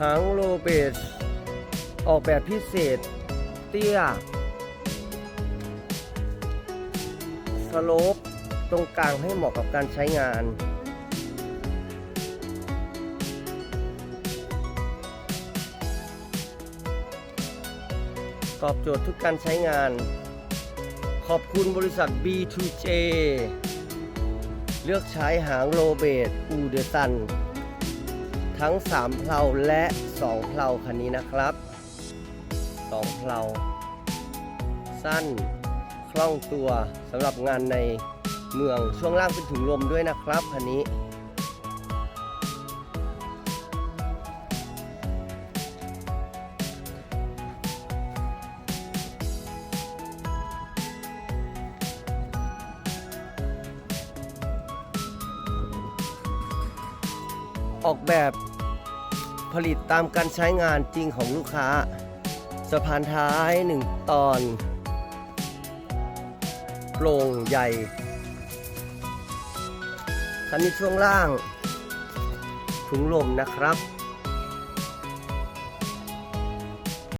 หางโลเบสออกแบบพิเศษ เตี้ย สโลปตรงกลางให้เหมาะกับการใช้งานตอบโจทย์ทุกการใช้งาน ขอบคุณบริษัท B2J เลือกใช้หางโรเบตอูเดซัน ทั้ง 3 เพลาและ 2 เพลาคันนี้นะครับ 2 เพลาสั้นคล่องตัวสำหรับงานในเมืองช่วงล่างเป็นถุงลมด้วยนะครับคันนี้ ออกแบบ ผลิตตามการใช้งานจริงของลูกค้า สะพานท้าย 1 ตอนโปร่งใหญ่คันนี้ช่วงล่างถุงลมนะครับ